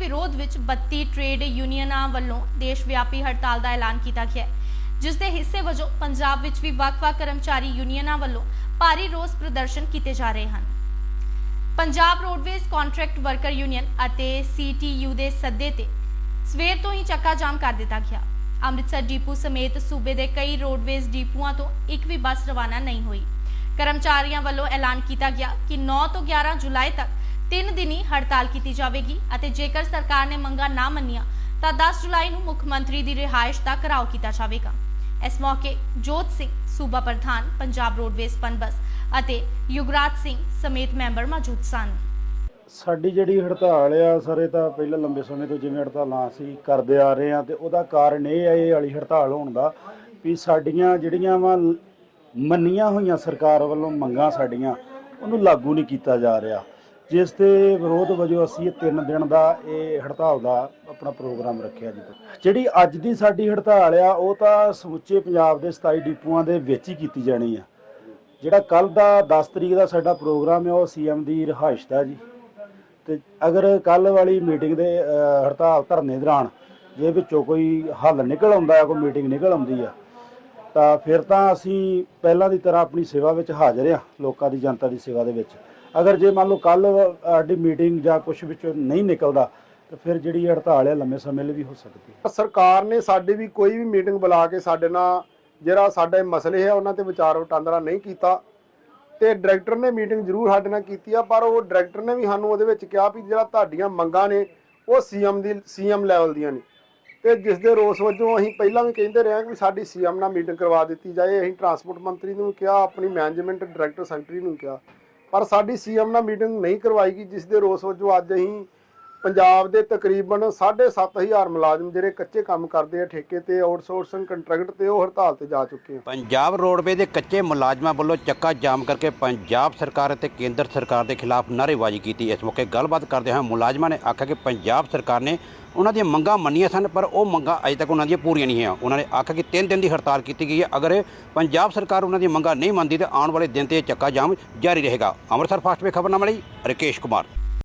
ਵਿਰੋਧ ਵਿੱਚ 32 ਟ੍ਰੇਡ ਯੂਨੀਅਨਾਂ ਵੱਲੋਂ ਦੇਸ਼ ਵਿਆਪੀ ਹੜਤਾਲ ਦਾ ਐਲਾਨ ਕੀਤਾ ਗਿਆ ਹੈ, ਜਿਸ ਦੇ ਹਿੱਸੇ ਵਜੋਂ ਪੰਜਾਬ ਵਿੱਚ ਵੀ ਵੱਖ-ਵੱਖ ਕਰਮਚਾਰੀ ਯੂਨੀਅਨਾਂ ਵੱਲੋਂ ਭਾਰੀ ਰੋਸ ਪ੍ਰਦਰਸ਼ਨ ਕੀਤੇ ਜਾ ਰਹੇ ਹਨ। Punjab roadways contract worker union ਅਤੇ ਸੀਟੀਯੂ ਦੇ ਸੱਦੇ ਤੇ ਸਵੇਰ ਤੋਂ ਹੀ ਚੱਕਾ ਜਾਮ ਕਰ ਦਿੱਤਾ ਗਿਆ। ਅੰਮ੍ਰਿਤਸਰ ਡਿਪੂ ਸਮੇਤ ਸੂਬੇ ਦੇ ਕਈ ਰੋਡਵੇਜ਼ ਡਿਪੂਆਂ ਤੋਂ ਇੱਕ ਵੀ ਬੱਸ ਰਵਾਨਾ ਨਹੀਂ ਹੋਈ। ਕਰਮਚਾਰੀਆਂ ਵੱਲੋਂ ਐਲਾਨ ਕੀਤਾ ਗਿਆ ਕਿ 9 ਤੋਂ 11 ਜੁਲਾਈ ਤੱਕ ਤਿੰਨ ਦਿਨੀ ਹੜਤਾਲ ਕੀਤੀ ਜਾਵੇਗੀ ਅਤੇ ਜੇਕਰ ਸਰਕਾਰ ਨੇ ਮੰਗਾਂ ਨਾ ਮੰਨੀਆਂ, ਤਾਂ 10 ਜੁਲਾਈ ਨੂੰ ਮੁੱਖ ਮੰਤਰੀ ਦੀ ਰਿਹਾਇਸ਼ ਦਾ ਘਰਾਓ ਕੀਤਾ ਜਾਵੇਗਾ। ਇਸ ਮੌਕੇ ਜੋਤ ਸਿੰਘ ਸੂਬਾ ਪ੍ਰਧਾਨ, ਪੰਜਾਬ ਰੋਡਵੇਜ਼ ਪਨਬਸ ਅਤੇ ਯੁਗਰਾਜ ਸਿੰਘ ਸਮੇਤ ਮੈਂਬਰ ਮੌਜੂਦ ਸਨ। ਸਾਡੀ ਜਿਹੜੀ ਹੜਤਾਲ ਆ, ਸਾਰੇ ਤਾਂ ਪਹਿਲਾਂ ਲੰਬੇ ਸਮੇਂ ਤੋਂ ਜਿਵੇਂ ਹੜਤਾਲਾਂ ਅਸੀਂ ਕਰਦੇ ਆ ਰਹੇ ਆ ਤੇ ਉਹਦਾ ਕਾਰਨ ਇਹ ਹੈ ਇਹ ਵਾਲੀ ਹੜਤਾਲ ਹੋਣ ਦਾ ਵੀ ਸਾਡੀਆਂ ਜਿਹੜੀਆਂ ਵਾ ਮੰਨੀਆਂ ਹੋਈਆਂ ਸਰਕਾਰ ਵੱਲੋਂ ਮੰਗਾਂ ਸਾਡੀਆਂ, ਉਹਨੂੰ ਲਾਗੂ ਨਹੀਂ ਕੀਤਾ ਜਾ ਰਿਹਾ। ਜਿਸ ਦੇ ਵਿਰੋਧ ਵਜੋਂ ਅਸੀਂ ਇਹ ਤਿੰਨ ਦਿਨ ਦਾ ਇਹ ਹੜਤਾਲ ਦਾ ਆਪਣਾ ਪ੍ਰੋਗਰਾਮ ਰੱਖਿਆ ਜੀ। ਜਿਹੜੀ ਅੱਜ ਦੀ ਸਾਡੀ ਹੜਤਾਲ ਆ, ਉਹ ਤਾਂ ਸਮੁੱਚੇ ਪੰਜਾਬ ਦੇ 27 ਡਿਪੂਆਂ ਦੇ ਵਿੱਚ ਹੀ ਕੀਤੀ ਜਾਣੀ ਆ। ਜਿਹੜਾ ਕੱਲ ਦਾ 10 ਤਰੀਕ ਦਾ ਸਾਡਾ ਪ੍ਰੋਗਰਾਮ ਹੈ ਉਹ ਸੀਐਮ ਦੀ ਰਿਹਾਇਸ਼ ਦਾ ਜੀ। ਤੇ ਅਗਰ ਕੱਲ ਵਾਲੀ ਮੀਟਿੰਗ ਦੇ ਹੜਤਾਲ ਧਰਨੇ ਦੌਰਾਨ ਜੇ ਵਿੱਚੋਂ ਕੋਈ ਹੱਲ ਨਿਕਲ ਆਉਂਦਾ ਹੈ ਕੋਈ ਮੀਟਿੰਗ ਨਿਕਲ ਆਉਂਦੀ ਆ, ਤਾਂ ਫਿਰ ਤਾਂ ਅਸੀਂ ਪਹਿਲਾਂ ਦੀ ਤਰ੍ਹਾਂ ਆਪਣੀ ਸੇਵਾ ਵਿੱਚ ਹਾਜ਼ਰ ਆ, ਲੋਕਾਂ ਦੀ ਜਨਤਾ ਦੀ ਸੇਵਾ ਦੇ ਵਿੱਚ। ਅਗਰ ਜੇ ਮੰਨ ਲਓ ਕੱਲ ਸਾਡੀ ਮੀਟਿੰਗ ਜਾਂ ਕੁਝ ਵਿੱਚੋਂ ਨਹੀਂ ਨਿਕਲਦਾ, ਤਾਂ ਫਿਰ ਜਿਹੜੀ ਹੜਤਾਲ ਹੈ ਲੰਮੇ ਸਮੇਂ ਲਈ ਵੀ ਹੋ ਸਕਦੀ ਹੈ। ਸਰਕਾਰ ਨੇ ਸਾਡੀ ਵੀ ਕੋਈ ਵੀ ਮੀਟਿੰਗ ਬੁਲਾ ਕੇ ਸਾਡੇ ਨਾਲ ਜਿਹੜਾ ਸਾਡੇ ਮਸਲੇ ਹੈ, ਉਹਨਾਂ ਤੇ ਵਿਚਾਰ ਵਟਾਂਦਰਾ ਨਹੀਂ ਕੀਤਾ। ਤੇ ਡਾਇਰੈਕਟਰ ਨੇ ਮੀਟਿੰਗ ਜ਼ਰੂਰ ਸਾਡੇ ਨਾਲ ਕੀਤੀ ਆ, ਪਰ ਉਹ ਡਾਇਰੈਕਟਰ ਨੇ ਵੀ ਸਾਨੂੰ ਉਹਦੇ ਵਿੱਚ ਕਿਹਾ ਵੀ ਜਿਹੜਾ ਤੁਹਾਡੀਆਂ ਮੰਗਾਂ ਨੇ, ਉਹ ਸੀਐਮ ਦੀ, ਸੀਐਮ ਲੈਵਲ ਦੀਆਂ ਨੇ। ਤੇ ਜਿਸ ਦੇ ਰੋਸ ਵਜੋਂ ਅਸੀਂ ਪਹਿਲਾਂ ਵੀ ਕਹਿੰਦੇ ਰਹੇ ਹਾਂ ਕਿ ਸਾਡੀ ਸੀਐਮ ਨਾਲ ਮੀਟਿੰਗ ਕਰਵਾ ਦਿੱਤੀ ਜਾਏ। ਅਸੀਂ ਟਰਾਂਸਪੋਰਟ ਮੰਤਰੀ ਨੂੰ ਕਿਹਾ, ਆਪਣੀ ਮੈਨੇਜਮੈਂਟ ਡਾਇਰੈਕਟਰ ਸੈਕਟਰੀ ਨੂੰ ਕਿਹਾ। ਪਰ ਸਾਡੀ ਸੀਐਮ ਨਾਲ ਮੀਟਿੰਗ ਨਹੀਂ ਕਰਵਾਈ ਗਈ ਜਿਸ ਦੇ ਰੋਸ ਵਜੋਂ ਅੱਜ ਅਸੀਂ ਪੰਜਾਬ ਦੇ ਤਕਰੀਬਨ 7500 ਮੁਲਾਜ਼ਮ ਜਿਹੜੇ ਕੱਚੇ ਕੰਮ ਕਰਦੇ ਆ ਠੇਕੇ ਤੇ ਆਊਟਸੋਰਸਿੰਗ ਕੰਟਰੈਕਟ ਤੇ ਉਹ ਹੜਤਾਲ ਤੇ ਜਾ ਚੁੱਕੇ ਆ। ਪੰਜਾਬ ਰੋਡਵੇ ਦੇ ਕੱਚੇ ਮੁਲਾਜ਼ਮਾਂ ਵੱਲੋਂ ਚੱਕਾ ਜਾਮ ਕਰਕੇ ਪੰਜਾਬ ਸਰਕਾਰ ਅਤੇ ਕੇਂਦਰ ਸਰਕਾਰ ਦੇ ਖਿਲਾਫ ਨਾਅਰੇਬਾਜ਼ੀ ਕੀਤੀ। ਇਸ ਮੌਕੇ ਗੱਲਬਾਤ ਕਰਦੇ ਹੋਏ ਮੁਲਾਜ਼ਮਾਂ ਨੇ ਆਖਿਆ ਕਿ ਪੰਜਾਬ ਸਰਕਾਰ ਨੇ ਉਹਨਾਂ ਦੀਆਂ ਮੰਗਾਂ ਮੰਨੀਆਂ ਸਨ, ਪਰ ਉਹ ਮੰਗਾਂ ਅਜੇ ਤੱਕ ਉਹਨਾਂ ਦੀਆਂ ਪੂਰੀਆਂ ਨਹੀਂ ਹੋਈਆਂ। ਉਹਨਾਂ ਨੇ ਆਖਿਆ ਕਿ 3 ਦਿਨ ਦੀ ਹੜਤਾਲ ਕੀਤੀ ਗਈ ਹੈ। ਅਗਰ ਪੰਜਾਬ ਸਰਕਾਰ ਉਹਨਾਂ ਦੀਆਂ ਮੰਗਾਂ ਨਹੀਂ ਮੰਨਦੀ, ਤਾਂ ਆਉਣ ਵਾਲੇ ਦਿਨ ਤੇ ਇਹ ਚੱਕਾ ਜਾਮ ਜਾਰੀ ਰਹੇਗਾ। ਅੰਮ੍ਰਿਤਸਰ ਫਾਸਟ ਵੇ ਖਬਰਨਾਮਾ ਲਈ ਰਕੇਸ਼ ਕੁਮਾਰ।